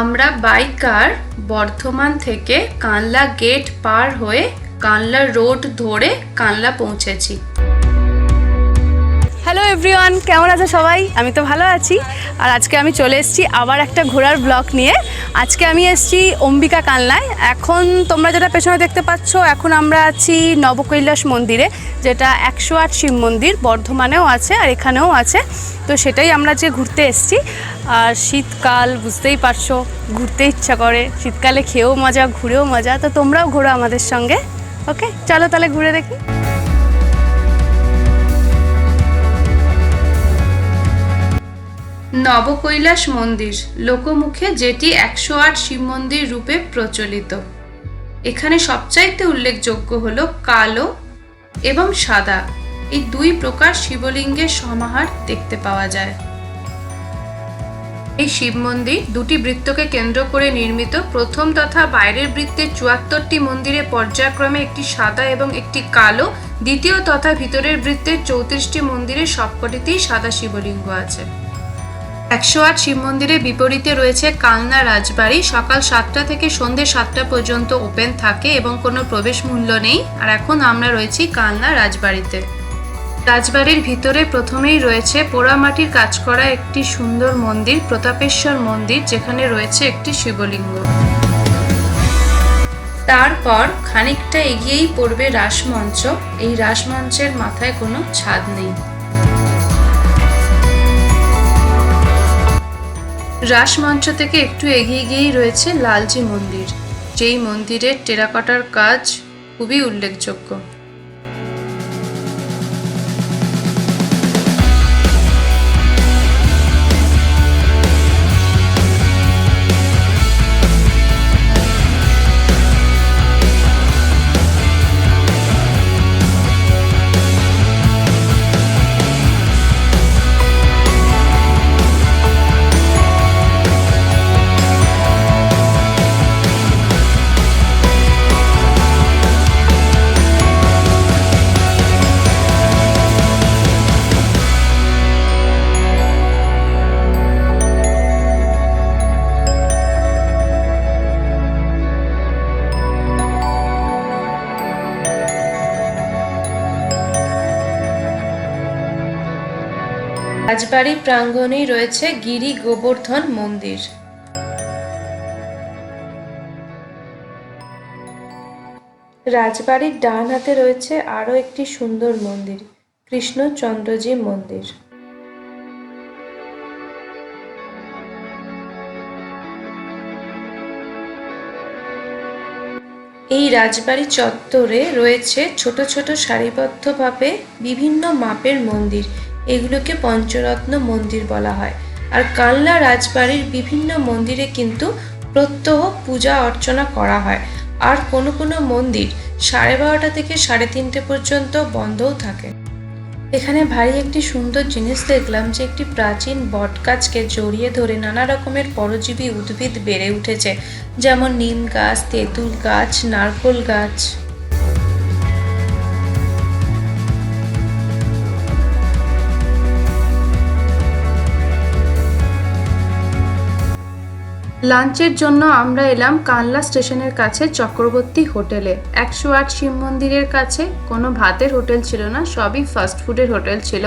আমরা বাই কার বর্ধমান থেকে কানলা গেট পার হয়ে কানলা রোড ধরে কানলা পৌঁছেছি। এভরিওয়ান কেমন আছে সবাই? আমি তো ভালো আছি। আর আজকে আমি চলে এসেছি আবার একটা ঘোরার ব্লগ নিয়ে। আজকে আমি এসেছি অম্বিকা কালনায় এখন তোমরা যেটা পেছনে দেখতে পাচ্ছ, এখন আমরা আছি নবকৈলাস মন্দিরে, যেটা একশো আট শিব মন্দির, বর্ধমানেও আছে আর এখানেও আছে। তো সেটাই আমরা যে ঘুরতে এসেছি। আর শীতকাল, বুঝতেই পারছ, ঘুরতে ইচ্ছা করে। শীতকালে খেয়েও মজা, ঘুরেও মজা। তো তোমরাও ঘোরো আমাদের সঙ্গে। ওকে চলো তাহলে ঘুরে দেখি। নবকৈলাস মন্দির, লোকমুখে যেটি একশো আট শিব মন্দির রূপে প্রচলিত। এখানে সবচাইতে উল্লেখযোগ্য হলো কালো এবং সাদা। এই দুই প্রকার শিবলিঙ্গের সমাহার দেখতে পাওয়া যায়। এই শিব মন্দির দুটি বৃত্তকে কেন্দ্র করে নির্মিত। প্রথম তথা বাইরের বৃত্তের চুয়াত্তরটি মন্দিরে পর্যায়ক্রমে একটি সাদা এবং একটি কালো। দ্বিতীয় তথা ভিতরের বৃত্তের চৌত্রিশটি মন্দিরে সবকটিতেই সাদা শিবলিঙ্গ আছে। একশো আট শিব মন্দিরের বিপরীতে রয়েছে কালনা রাজবাড়ি। সকাল সাতটা থেকে সন্ধে সাতটা পর্যন্ত ওপেন থাকে এবং কোনো প্রবেশ মূল্য নেই। আর এখন আমরা রয়েছি কালনা রাজবাড়িতে। রাজবাড়ির ভিতরে প্রথমেই রয়েছে পোড়ামাটির কাজ করা একটি সুন্দর মন্দির, প্রতাপেশ্বর মন্দির, যেখানে রয়েছে একটি শিবলিঙ্গ। তারপর খানিকটা এগিয়েই পড়বে রাসমঞ্চ। এই রাসমঞ্চের মাথায় কোনো ছাদ নেই। রাসমঞ্চ থেকে একটু এগিয়ে গিয়েই রয়েছে লালজি মন্দির যেই মন্দিরের টেরাকটার কাজ খুবই উল্লেখযোগ্য। রাজবাড়ি প্রাঙ্গণেই রয়েছে গিরি গোবর্ধন মন্দির। রাজবাড়ির ডান হাতে রয়েছে আরও একটি সুন্দর মন্দির, কৃষ্ণচন্দ্রজি মন্দির। এই রাজবাড়ি চত্বরে রয়েছে ছোট ছোট সারিবদ্ধভাবে বিভিন্ন মাপের মন্দির এগুলোকে পঞ্চরত্ন মন্দির বলা হয়। আর কালনা রাজবাড়ির বিভিন্ন মন্দিরে কিন্তু প্রত্যহ পূজা অর্চনা করা হয়। আর কোনো কোনো মন্দির সাড়ে বারোটা থেকে সাড়ে তিনটে পর্যন্ত বন্ধও থাকে। এখানে ভারী একটি সুন্দর জিনিস দেখলাম যে একটি প্রাচীন বটগাছকে জড়িয়ে ধরে নানা রকমের পরজীবী উদ্ভিদ বেড়ে উঠেছে। যেমন নিম গাছ, তেঁতুল গাছ, নারকোল গাছ। লাঞ্চের জন্য আমরা এলাম কানলা স্টেশনের কাছে চক্রবর্তী হোটেলে। একশো আট শিব মন্দিরের কাছে কোনো ভাতের হোটেল ছিল না, সবই ফাস্ট ফুডের হোটেল ছিল।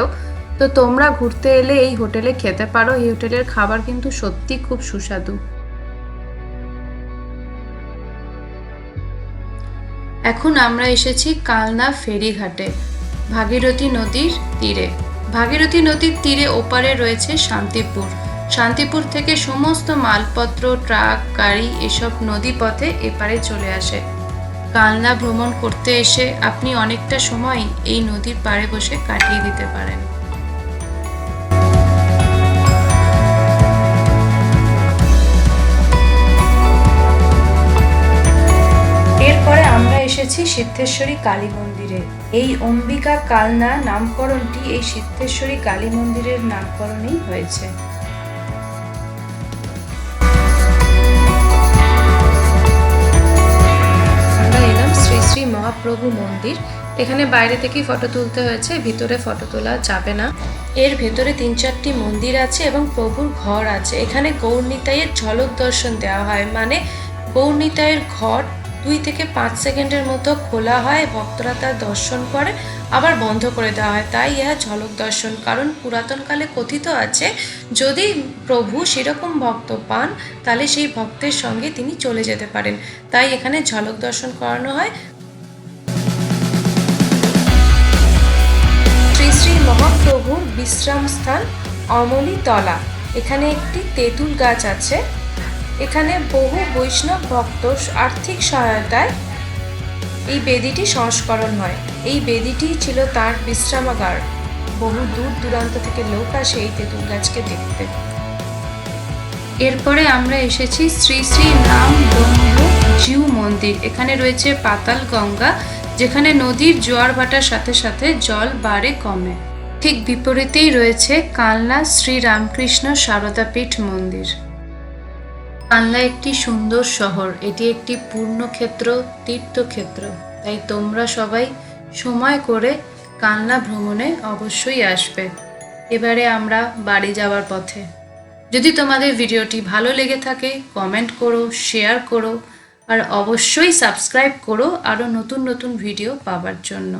তো তোমরা ঘুরতে এলে এই হোটেলে খেতে পারো, এই হোটেলের খাবার কিন্তু সত্যি খুব সুস্বাদু। এখন আমরা এসেছি কালনা ফেরিঘাটে, ভাগীরথী নদীর তীরে। ভাগীরথী নদীর তীরে ওপারে রয়েছে শান্তিপুর। শান্তিপুর থেকে সমস্ত মালপত্র, ট্রাক, গাড়ি এসব নদী পথে এপারে চলে আসে। কালনা ভ্রমণ করতে এসে আপনি অনেকটা সময় এই নদীর পাড়ে বসে কাটিয়ে দিতে পারেন। এরপরে আমরা এসেছি সিদ্ধেশ্বরী কালী মন্দিরে। এই অম্বিকা কালনা নামকরণটি এই সিদ্ধেশ্বরী কালী মন্দিরের নামকরণেই হয়েছে। মহাপ্রভু মন্দির। এখানে বাইরে থেকেই ফটো তুলতে হয়েছে, ভিতরে ফটো তোলা যাবে না। এর ভেতরে তিন চারটি মন্দির আছে এবং প্রভুর ঘর আছে। এখানে গৌরনিতাইয়ের ঝলক দর্শন দেওয়া হয় মানে গৌরনিতাইয়ের ঘর দুই থেকে পাঁচ সেকেন্ডের মতো খোলা হয়, ভক্তরা তার দর্শন করে, আবার বন্ধ করে দেওয়া হয়। তাই ইহা ঝলক দর্শন, কারণ পুরাতনকালে কথিত আছে, যদি প্রভু সেরকম ভক্ত পান, তাহলে সেই ভক্তের সঙ্গে তিনি চলে যেতে পারেন। তাই এখানে ঝলক দর্শন করানো হয়। মহাপ্রভুর বিশ্রাম স্থান অমলিতলা এখানে একটি তেঁতুল গাছ আছে। এখানে বহু বৈষ্ণব ভক্ত আর্থিক সহায়তায় এই বেদিটি সংস্করণ হয়। এই বেদিটি ছিল তার বিশ্রামাগার। বহু দূর দূরান্ত থেকে লোক আসে এই তেঁতুল গাছকে দেখতে। এরপরে আমরা এসেছি শ্রী শ্রী রাম ব্রহ্ম জিউ মন্দির। এখানে রয়েছে পাতাল গঙ্গা, যেখানে নদীর জোয়ার ভাটার সাথে সাথে জল বাড়ে কমে। ঠিক বিপরীতেই রয়েছে কালনা শ্রী রামকৃষ্ণ সারদাপীঠ মন্দির। কালনা একটি সুন্দর শহর, এটি একটি পূর্ণক্ষেত্র, তীর্থক্ষেত্র। তাই তোমরা সবাই সময় করে কালনা ভ্রমণে অবশ্যই আসবে। এবারে আমরা বাড়ি যাওয়ার পথে। যদি তোমাদের ভিডিওটি ভালো লেগে থাকে, কমেন্ট করো, শেয়ার করো, আর অবশ্যই সাবস্ক্রাইব করো আরও নতুন নতুন ভিডিও পাওয়ার জন্য।